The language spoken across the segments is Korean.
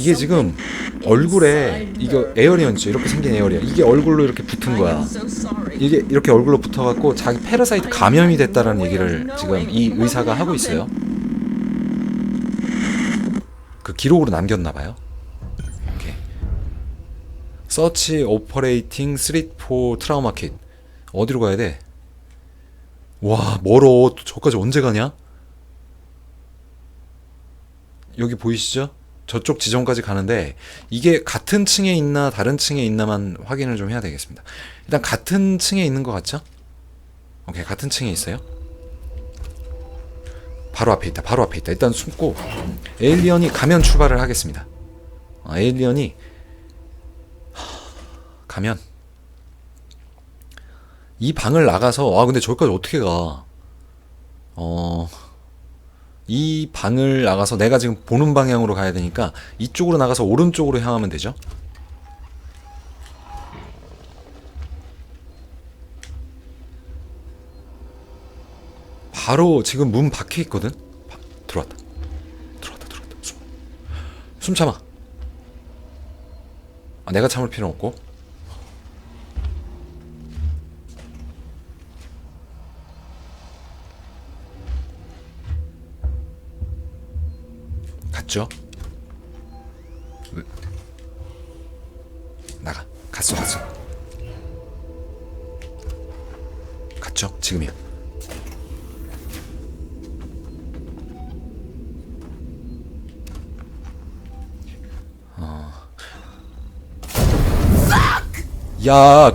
이게 지금 얼굴에 이거 에어리언이죠. 이렇게 생긴 에어리언. 이게 얼굴로 이렇게 붙은 거야. 이게 이렇게 얼굴로 붙어갖고 자기 페라사이트 감염이 됐다라는 얘기를 지금 이 의사가 하고 있어요. 그 기록으로 남겼나 봐요. 이렇게. 서치 오퍼레이팅 3포 트라우마 킷. 어디로 가야 돼? 와, 멀어. 저까지 언제 가냐? 여기 보이시죠? 저쪽 지점까지 가는데 이게 같은 층에 있나 다른 층에 있나만 확인을 좀 해야 되겠습니다. 일단 같은 층에 있는 것 같죠? 오케이 같은 층에 있어요. 바로 앞에 있다. 바로 앞에 있다. 일단 숨고 에일리언이 가면 출발을 하겠습니다. 아, 에일리언이 하, 가면 이 방을 나가서 아 근데 저기까지 어떻게 가? 어. 이 방을 나가서 내가 지금 보는 방향으로 가야 되니까 이쪽으로 나가서 오른쪽으로 향하면 되죠. 바로 지금 문 밖에 있거든. 바- 들어왔다. 들어왔다. 들어왔다. 숨. 숨 참아. 아, 내가 참을 필요는 없고. 갔죠? 왜? 나가. 갔어, 갔어. 갔죠? 지금이야. 어. 야.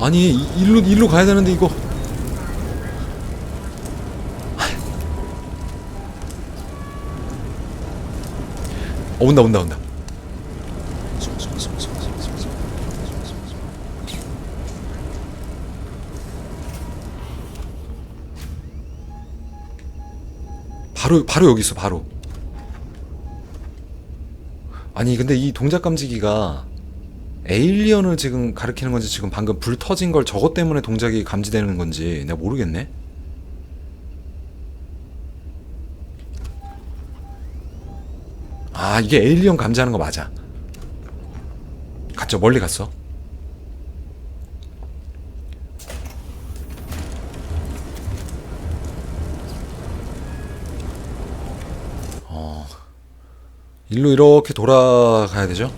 아니 이- 일로 일로 가야 되는데 이거. 어, 온다 온다 온다. 바로 바로 여기 있어 바로. 아니 근데 이 동작 감지기가 에일리언을 지금 가리키는 건지 지금 방금 불 터진 걸 저것 때문에 동작이 감지되는 건지 내가 모르겠네. 아 이게 에일리언 감지하는 거 맞아. 갔죠 멀리 갔어. 어 일로 이렇게 돌아가야 되죠?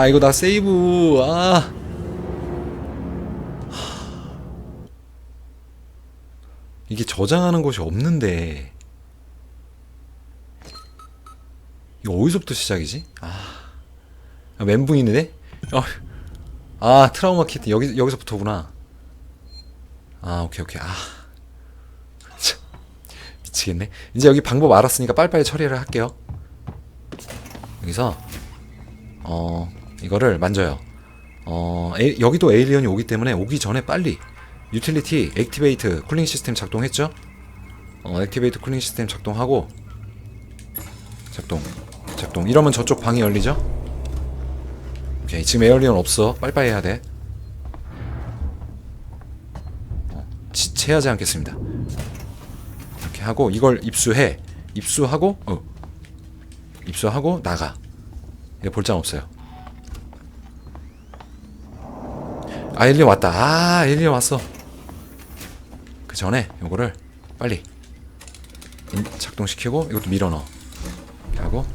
야 이거 나 세이브. 아. 이게 저장하는 곳이 없는데. 이거 어디서부터 시작이지? 아, 아 멘붕이네? 어. 아 트라우마 키트. 여기 여기서부터구나. 아 오케이 오케이. 아. 참, 미치겠네. 이제 여기 방법 알았으니까 빨리빨리 처리를 할게요. 여기서 어 이거를 만져요. 어 에, 여기도 에일리언이 오기 때문에 오기 전에 빨리 유틸리티 액티베이트 쿨링 시스템 작동했죠? 어 액티베이트 쿨링 시스템 작동하고 작동 작동 이러면 저쪽 방이 열리죠? 오케이 지금 에일리언 없어 빨리빨리 해야 돼. 어, 지체하지 않겠습니다. 이렇게 하고 이걸 입수해 입수하고 어 입수하고 나가. 얘 볼장 없어요. 아 엘리언 왔다. 아 엘리언 왔어. 그 전에 요거를 빨리 인- 작동시키고 이것도 밀어넣어. 하고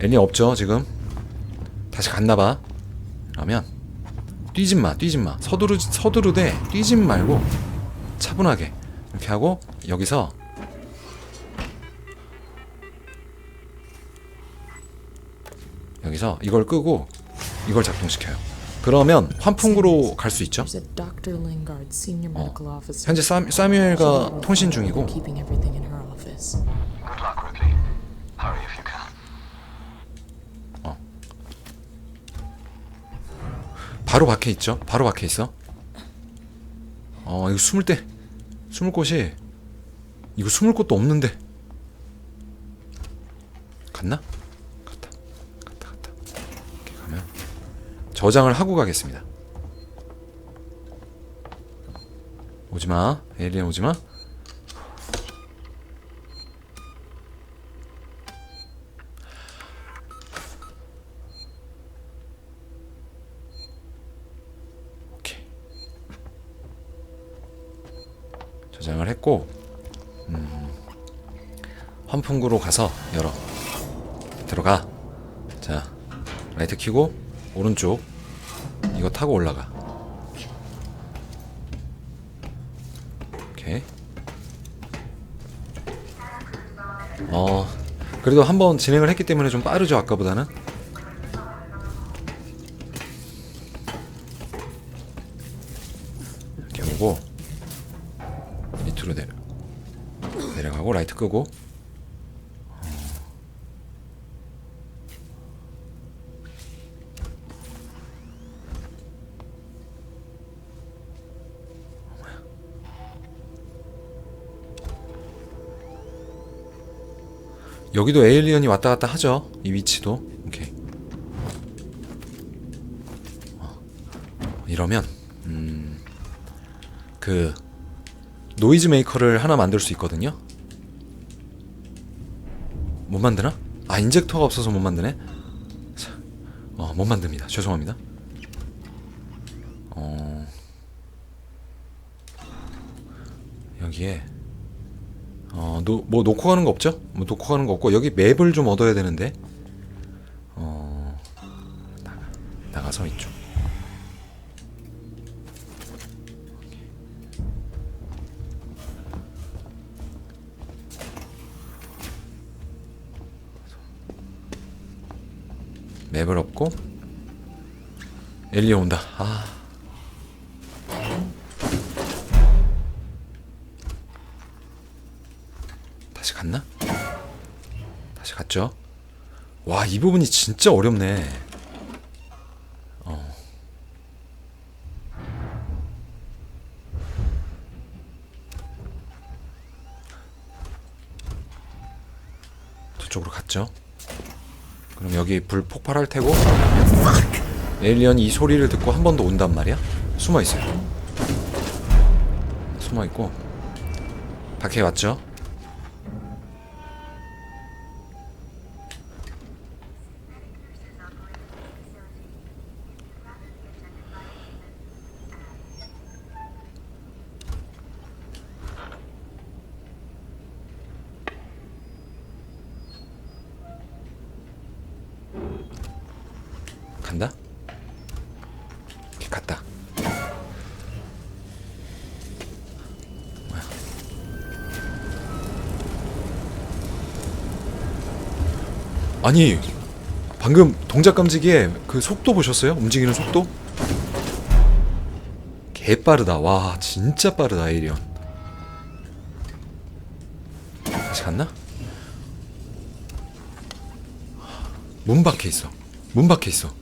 엘리언 없죠 지금. 다시 갔나봐. 그러면 뛰진 마, 뛰진 마. 서두르 서두르되 뛰진 말고 차분하게 이렇게 하고 여기서 여기서 이걸 끄고 이걸 작동시켜요. 그러면 환풍구로 갈 수 있죠. Officer. 현재 사, 사뮤엘과 통신 중이고 Keeping everything in her office. Good luck, Ripley. Hurry if you can. 바로 밖에 있죠. 바로 밖에 있어. 어, 어 이거 숨을 때 숨을 곳이 이거 숨을 곳도 없는데 갔나? 갔다 갔다 갔다 이렇게 가면 저장을 하고 가겠습니다. 오지마 에일리언 오지마. 저장을 했고 음, 환풍구로 가서 열어. 들어가. 자 라이트 켜고 오른쪽. 이거 타고 올라가. 오케이. 어 그래도 한번 진행을 했기 때문에 좀 빠르죠 아까보다는? 이렇게 오고 밑으로 내려. 내려가고 라이트 끄고 여기도 에일리언이 왔다 갔다 하죠. 이 위치도. 오케이. 어, 이러면 음, 그 노이즈 메이커를 하나 만들 수 있거든요. 못 만드나? 아 인젝터가 없어서 못 만드네. 자, 어, 못 만듭니다. 죄송합니다. 어, 여기에 어, 노, 뭐 놓고 가는 거 없죠? 뭐 놓고 가는 거 없고 여기 맵을 좀 얻어야 되는데 어, 나가, 나가서 이쪽 맵을 얻고 엘리 온다. 아. 갔죠? 와, 이 부분이 진짜 어렵네. 어. 저쪽으로 갔죠? 그럼 여기 불 폭발할 테고 에일리언이 이 소리를 듣고 한 번 더 온단 말이야? 숨어 있어요. 숨어 있고 밖에 왔죠? 아니 방금 동작 감지기에 그 속도 보셨어요? 움직이는 속도? 개 빠르다. 와 진짜 빠르다 에이리언. 다시 갔나? 문 밖에 있어. 문 밖에 있어.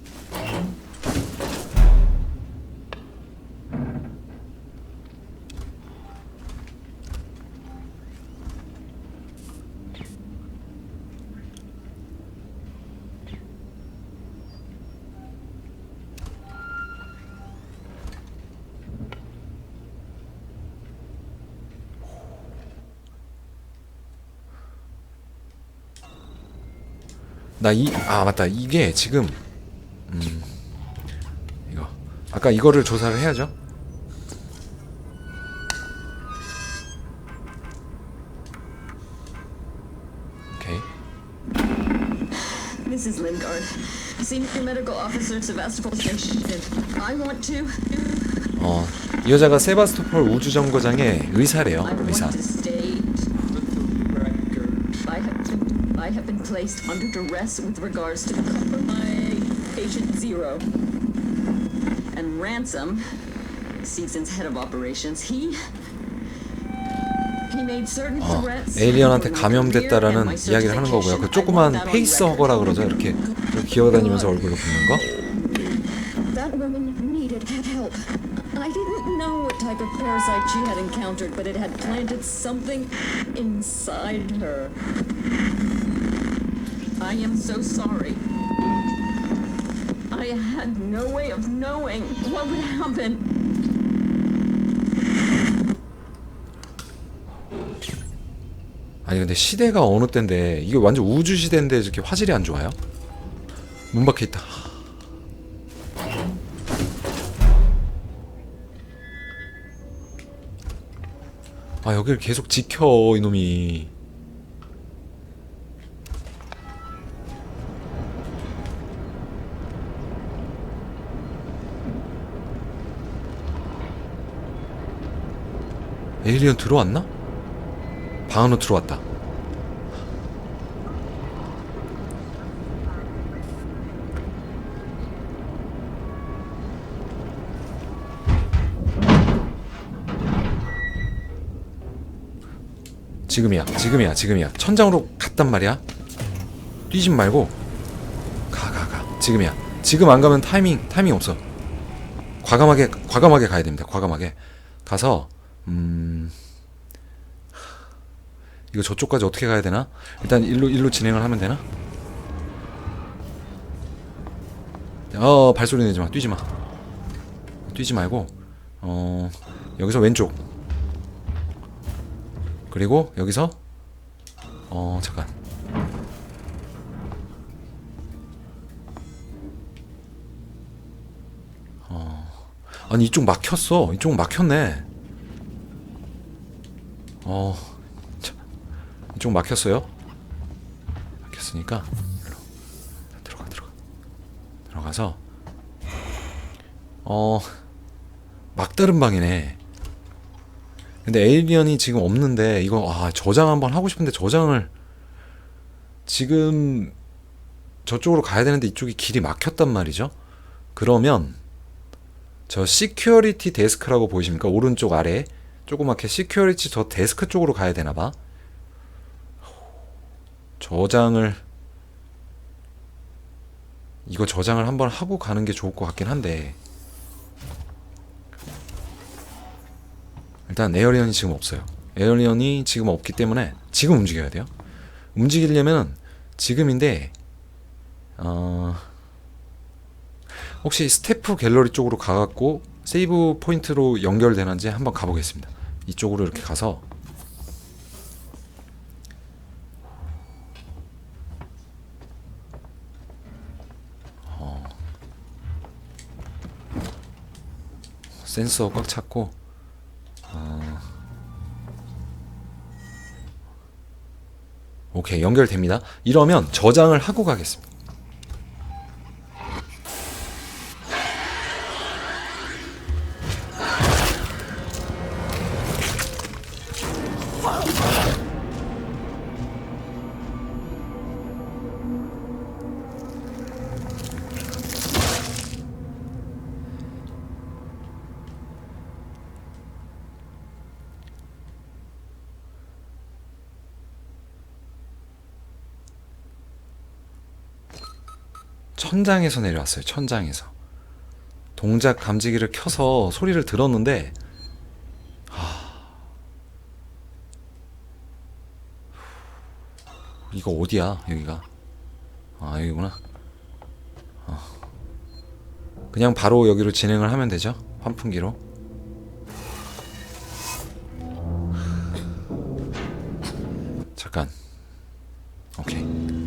나 이 아 맞다 이게 지금 음 이거 아까 이거를 조사를 해야죠. 오케이 This is Lingard, Senior Medical Officer Sevastopol Station. I want to. 어이 여자가 세바스토폴 우주정거장의 의사래요 의사 want to state. I have been, I have been placed under duress with regards to my patient zero. And Ransom, Season's head of operations, he. 어. 에일리언한테 감염됐다라는 이야기를 하는 거고요. 그 조그만 페이스. 허거라 그러죠. 이렇게 기어다니면서 얼굴로 붓는 거. I didn't know what type of parasite she had encountered, but it had planted something inside her. I am so sorry. I had no way of knowing what would happen. 아니 근데 시대가 어느 때인데 이게 완전 우주 시대인데 이렇게 화질이 안 좋아요? 문 밖에 있다. 아 여기를 계속 지켜 이놈이. 에일리언 들어왔나? 방 안으로 들어왔다. 지금이야, 지금이야, 지금이야. 천장으로 갔단 말이야. 뛰지 말고 가, 가, 가. 지금이야. 지금 안 가면 타이밍, 타이밍 없어. 과감하게, 과감하게 가야 됩니다. 과감하게 가서 음. 이거 저쪽까지 어떻게 가야 되나? 일단 일로 일로 진행을 하면 되나? 어 발소리 내지 마, 뛰지 마, 뛰지 말고 어 여기서 왼쪽 그리고 여기서 어 잠깐 어 아니 이쪽 막혔어, 이쪽 막혔네. 어 자, 이쪽 막혔어요. 막혔으니까 일로 들어가 들어가 들어가서 어 막다른 방이네. 근데 에이리언이 지금 없는데 이거 아 저장 한번 하고 싶은데 저장을 지금 저쪽으로 가야 되는데 이쪽이 길이 막혔단 말이죠. 그러면 저 시큐리티 데스크라고 보이십니까? 오른쪽 아래 조그맣게 시큐리티 저 데스크 쪽으로 가야 되나 봐. 저장을 이거 저장을 한번 하고 가는 게 좋을 것 같긴 한데 일단 에어리언이 지금 없어요. 에어리언이 지금 없기 때문에 지금 움직여야 돼요. 움직이려면 지금인데 어 혹시 스태프 갤러리 쪽으로 가갖고 세이브 포인트로 연결되는지 한번 가보겠습니다. 이쪽으로 이렇게 가서 어, 센서 꽉 찾고 어, 오케이 연결됩니다. 이러면 저장을 하고 가겠습니다. 천장에서 내려왔어요. 천장에서. 동작 감지기를 켜서 소리를 들었는데 하... 이거 어디야 여기가? 아 여기구나. 어. 그냥 바로 여기로 진행을 하면 되죠? 환풍기로? 잠깐. 오케이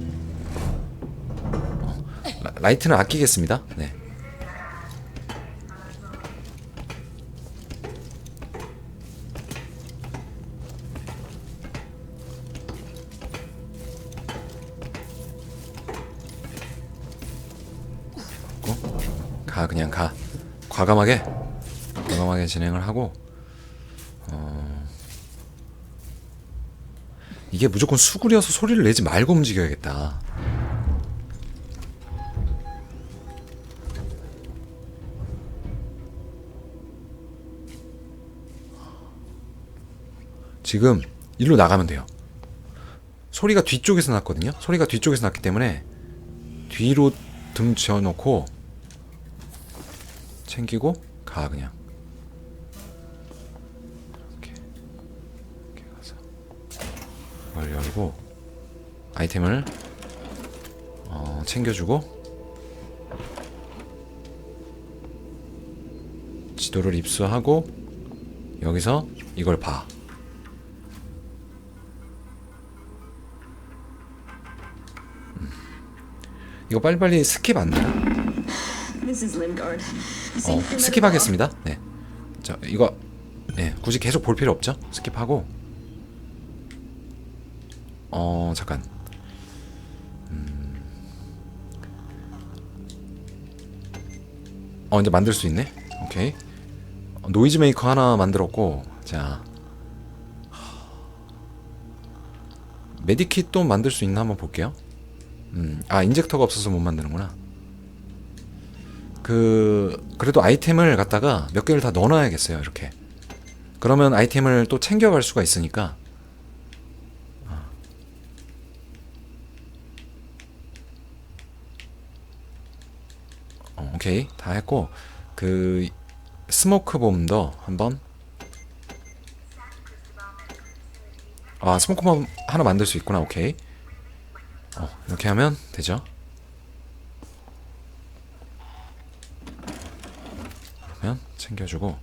라- 라이트는 아끼겠습니다. 네. 가 그냥 가 과감하게 과감하게 진행을 하고 어, 이게 무조건 수구려서 소리를 내지 말고 움직여야겠다. 지금 일로 나가면 돼요. 소리가 뒤쪽에서 났거든요. 소리가 뒤쪽에서 났기 때문에 뒤로 등 지어놓고 챙기고 가 그냥. 이렇게 가서 열고 아이템을 어, 챙겨주고 지도를 입수하고 여기서 이걸 봐. 이거 빨리빨리 스킵 안. Lingard. 어, 스킵하겠습니다. 네. 자, 이거 네, 굳이 계속 볼 필요 없죠? 스킵하고 어, 잠깐. 음. 어, 이제 만들 수 있네. 오케이. 어, 노이즈 메이커 하나 만들었고 자. 메디킷 또 만들 수 있나 한번 볼게요. 음, 아 인젝터가 없어서 못 만드는구나. 그 그래도 아이템을 갖다가 몇 개를 다 넣어놔야겠어요 이렇게. 그러면 아이템을 또 챙겨갈 수가 있으니까. 어, 오케이. 다 했고 그 스모크 봄도 한번. 아 스모크 봄 하나 만들 수 있구나. 오케이 어, 이렇게 하면 되죠 그러면 챙겨주고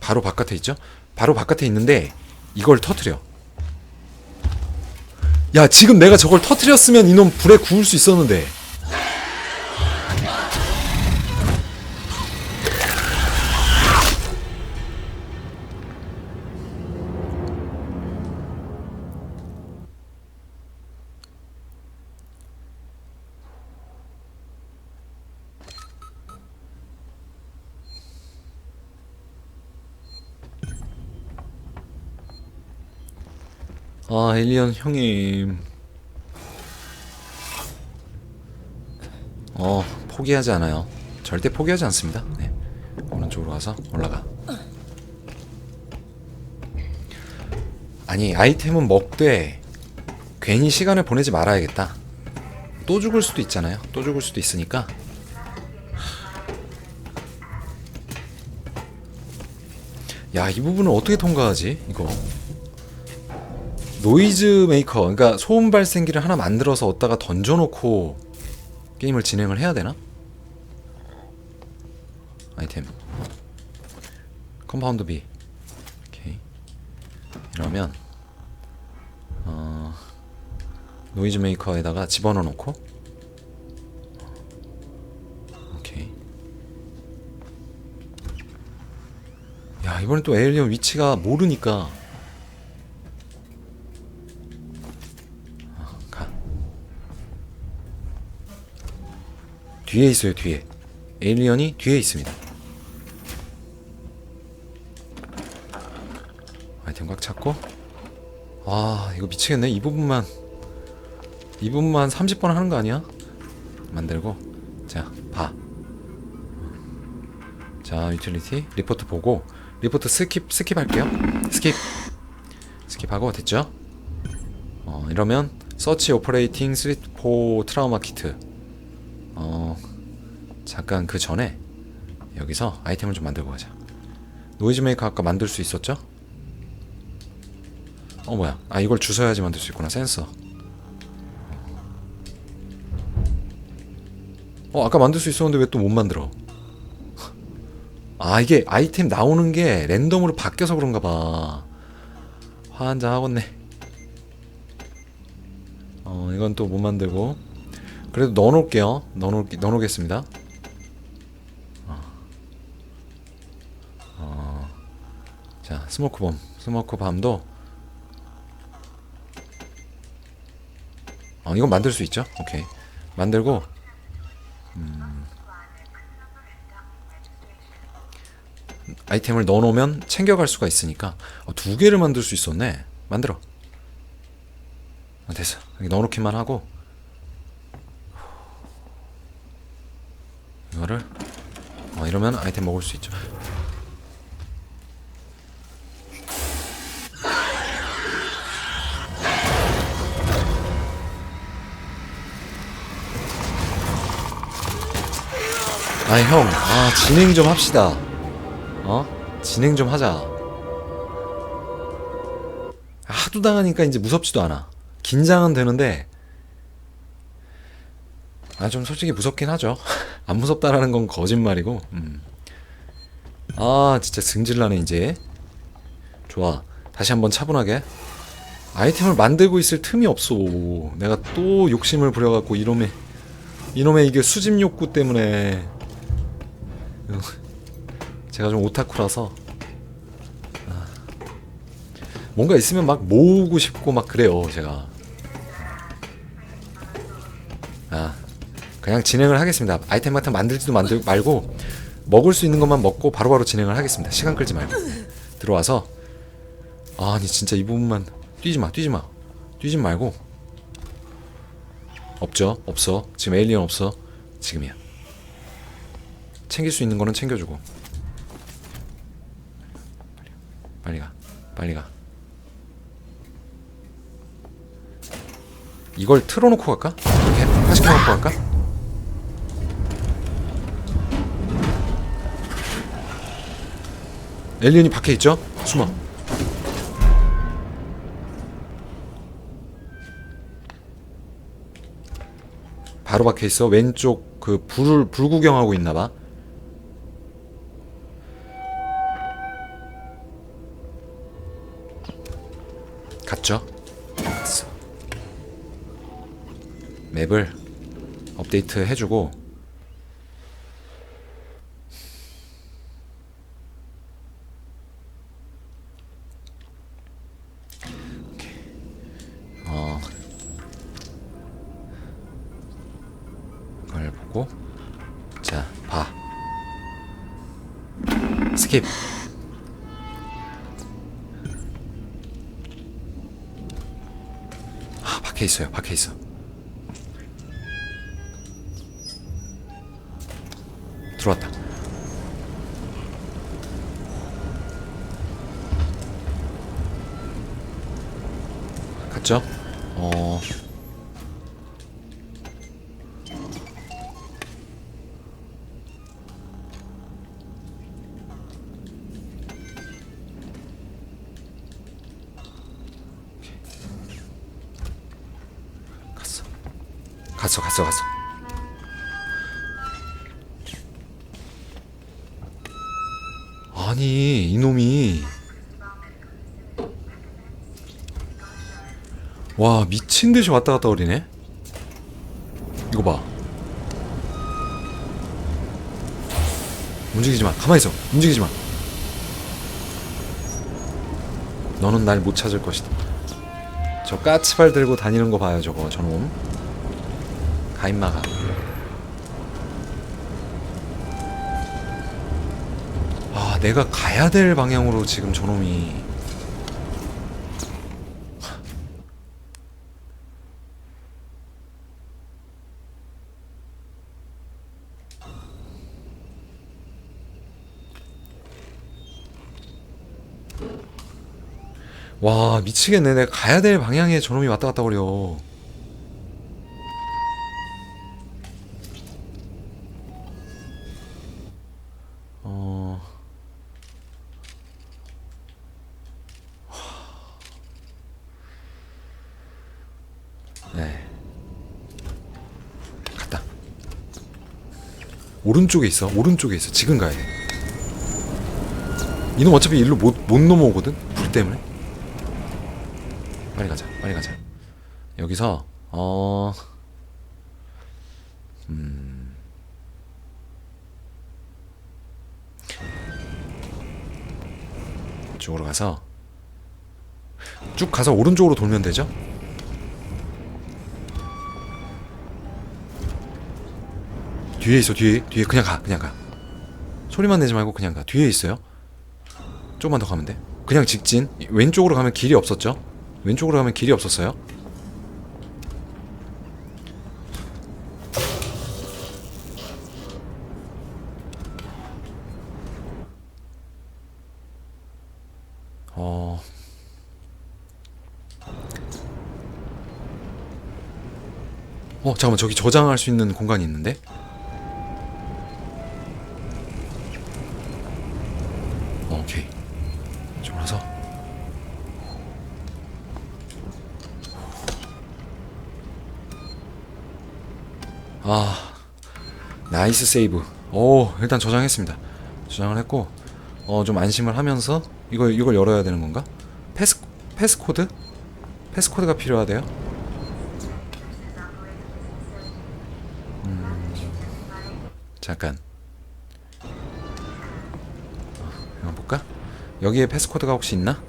바로 바깥에 있죠? 바로 바깥에 있는데 이걸 터트려. 야 지금 내가 저걸 터트렸으면 이놈 불에 구울 수 있었는데. 아 엘리언 형님. 어 포기하지 않아요. 절대 포기하지 않습니다. 네. 오른쪽으로 가서 올라가. 아니 아이템은 먹되 괜히 시간을 보내지 말아야겠다. 또 죽을 수도 있잖아요. 또 죽을 수도 있으니까. 야 이 부분을 어떻게 통과하지? 이거. 노이즈 메이커, 그러니까 소음 발생기를 하나 만들어서 어디다가 던져놓고 게임을 진행을 해야 되나? 아이템. 컴파운드 B. 오케이. 이러면 어, 노이즈 메이커에다가 집어넣어 놓고. 오케이. 야 이번엔 또 에일리언 위치가 모르니까 가. 뒤에 있어요, 뒤에. 에일리언이 뒤에 있습니다. 아이템 꽉 찾고. 아, 이거 미치겠네. 이 부분만. 이 부분만 30번 하는 거 아니야? 만들고. 자, 봐. 자, 유틸리티. 리포트 보고. 리포트 스킵, 스킵 할게요. 스킵. 스킵하고, 됐죠? 어, 이러면 서치 오퍼레이팅 3, 4 트라우마 키트 어 잠깐 그 전에 여기서 아이템을 좀 만들고 가자. 노이즈 메이커 아까 만들 수 있었죠? 어 뭐야. 아 이걸 주워야지 만들 수 있구나. 센서. 어 아까 만들 수 있었는데 왜 또 못 만들어? 아 이게 아이템 나오는 게 랜덤으로 바뀌어서 그런가 봐. 화한장 하겠네. 어 이건 또 못 만들고. 그래도 넣어놓을게요. 넣어놓을 넣어놓겠습니다 어. 어. 자 스모크 범 스모크 밤도 어 이건 만들 수 있죠 오케이 만들고 음. 아이템을 넣어놓으면 챙겨갈 수가 있으니까 어, 두 개를 만들 수 있었네 만들어 어, 됐어. 여기 넣어놓기만 하고 이거를 어, 이러면 아이템 먹을 수 있죠. 아이 형, 아 진행 좀 합시다. 어? 진행 좀 하자. 하도 당하니까 이제 무섭지도 않아. 긴장은 되는데 아 좀 솔직히 무섭긴 하죠. 안 무섭다라는 건 거짓말이고. 음. 아 진짜 승질나네 이제. 좋아. 다시 한번 차분하게. 아이템을 만들고 있을 틈이 없어. 내가 또 욕심을 부려갖고 이놈의 이놈의 이게 수집 욕구 때문에 제가 좀 오타쿠라서. 아, 뭔가 있으면 막 모으고 싶고 막 그래요 제가. 아. 그냥 진행을 하겠습니다. 아이템 같은 거 만들지도 만들 말고 먹을 수 있는 것만 먹고 바로 바로 진행을 하겠습니다. 시간 끌지 말고. 들어와서. 아니 진짜 이 부분만 뛰지 마 뛰지 마. 뛰지 말고. 없죠? 없어. 지금 에일리언 없어? 지금이야 챙길 수 있는 거는 챙겨주고 빨리 가 빨리 가 이걸 틀어놓고 갈까? 이렇게 화시켜놓고 갈까? 엘리언이 밖에 있죠? 숨어 바로 박혀 있어. 왼쪽 그 불을 불 구경하고 있나 봐. 갔죠? 맵을 업데이트 해주고 있어요. 밖에 있어. 들어왔다. 갔죠? 어. 갔어, 갔어, 갔어. 아니, 이놈이. 와, 미친 듯이 왔다 갔다 거리네? 이거 봐. 움직이지 마. 가만히 있어. 움직이지 마. 너는 날 못 찾을 것이다. 저 까치발 들고 다니는 거 봐요, 저거, 저놈. 가, 임마, 가. 아, 내가 가야 될 방향으로 지금 저놈이. 와, 미치겠네. 내가 가야 될 방향에 저놈이 왔다 갔다 거려. 오른쪽에 있어. 오른쪽에 있어. 지금 가야 돼. 이놈 어차피 일로 못, 못 넘어오거든? 불 때문에. 빨리 가자. 빨리 가자. 여기서, 어. 이쪽으로 가서 쭉 가서 오른쪽으로 돌면 되죠? 뒤에 있어 뒤에. 뒤에 그냥 가 그냥 가. 소리만 내지 말고 그냥 가. 뒤에 있어요? 조금만 더 가면 돼? 그냥 직진? 왼쪽으로 가면 길이 없었죠? 왼쪽으로 가면 길이 없었어요? 어. 어, 잠깐만, 저기 저장할 수 있는 공간이 있는데? 나이스 세이브. 오 일단 저장했습니다. 저장을 했고 어 좀 안심을 하면서 이걸 이걸 열어야 되는 건가? 패스 패스코드? 패스코드가 필요하대요. 음 잠깐. 어, 이거 볼까? 여기에 패스코드가 혹시 있나?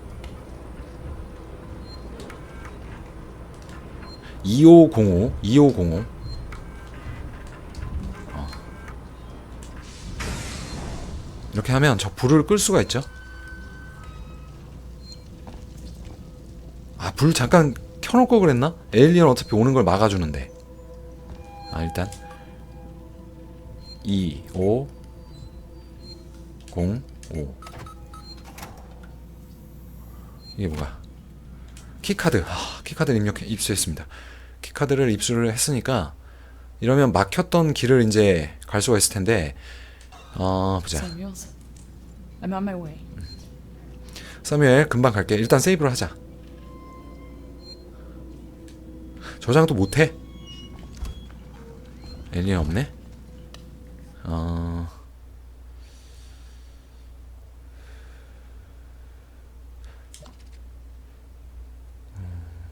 2505 2505 이렇게 하면 저 불을 끌 수가 있죠. 아, 불 잠깐 켜놓을 걸 그랬나? 에일리언 어차피 오는 걸 막아주는데. 아, 일단 2, 5, 0, 5 이게 뭐야? 키카드. 아, 키카드 입력 입수했습니다. 키카드를 입수를 했으니까 이러면 막혔던 길을 이제 갈 수가 있을 텐데 어, 보자. Samuels, I'm on my way. 사무엘 금방 갈게. 일단 세이브를 하자. 저장도 못해? 엘리언 없네? 어... 음.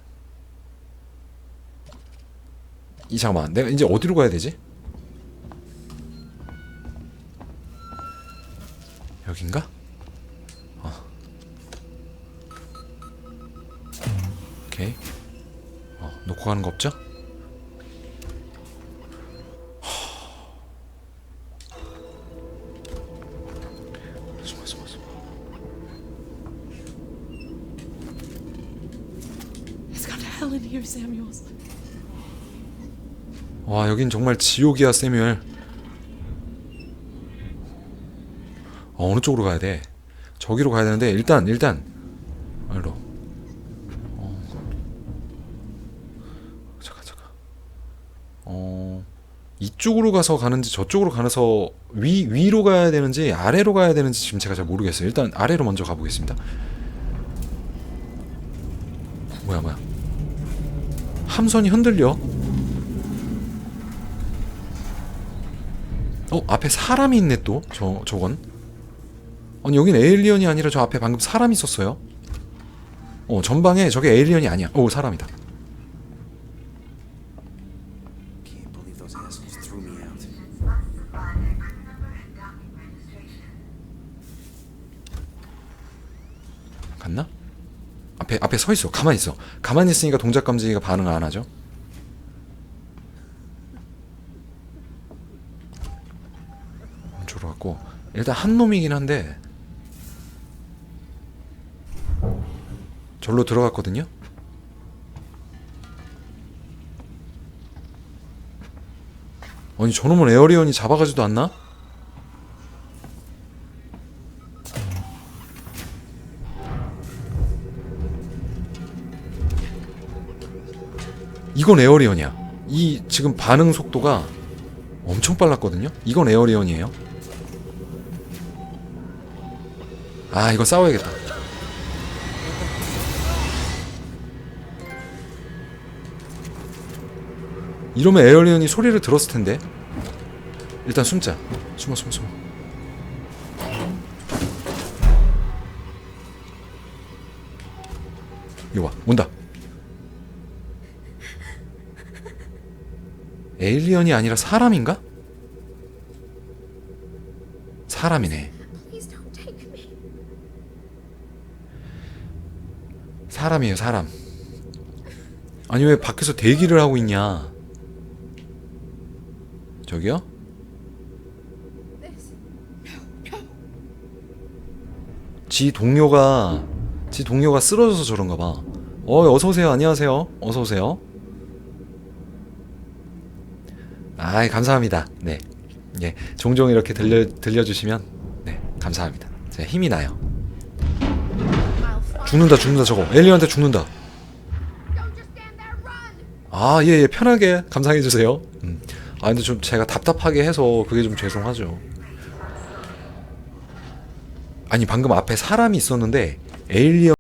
이 잠깐만 내가 이제 어디로 가야 되지? 여긴가? 오케이. 어, 놓고 가는 거 없죠? 와 여긴 정말 지옥이야 세뮤엘. 어, 어느 쪽으로 가야 돼? 저기로 가야 되는데 일단 일단 일로. 어. 잠깐 잠깐. 어 이쪽으로 가서 가는지 저쪽으로 가서 위 위로 가야 되는지 아래로 가야 되는지 지금 제가 잘 모르겠어요. 일단 아래로 먼저 가보겠습니다. 뭐야 뭐야? 함선이 흔들려. 어 앞에 사람이 있네 또 저 저건 아니 여긴 에일리언이 아니라 저 앞에 방금 사람이 있었어요. 어 전방에 저게 에일리언이 아니야. 오 사람이다. 갔나? 앞에 앞에 서 있어. 가만히 있어. 가만히 있으니까 동작 감지기가 반응 안 하죠? 이쪽으로 갔고. 일단 한 놈이긴 한데 절로 들어갔거든요 아니 저놈은 에어리언이 잡아가지도 않나? 이건 에어리언이야. 이 지금 반응 속도가 엄청 빨랐거든요. 이건 에어리언이에요. 아 이거 싸워야겠다. 이러면 에어리언이 소리를 들었을 텐데. 일단 숨자. 숨어 숨어 숨어. 이거 봐. 온다. 에일리언이 아니라 사람인가? 사람이네. 사람이에요, 사람. 아니 왜 밖에서 대기를 하고 있냐? 저기요? 지 동료가 지 동료가 쓰러져서 저런가 봐. 어, 어서 오세요. 안녕하세요. 어서 오세요. 아, 감사합니다. 네. 예. 종종 이렇게 들려 들려 주시면 네, 감사합니다. 제 힘이 나요. 죽는다, 죽는다 저거. 엘리언한테 죽는다. 아, 예, 예, 편하게 감상해 주세요. 음. 아, 근데 좀 제가 답답하게 해서 그게 좀 죄송하죠. 아니, 방금 앞에 사람이 있었는데 에일리언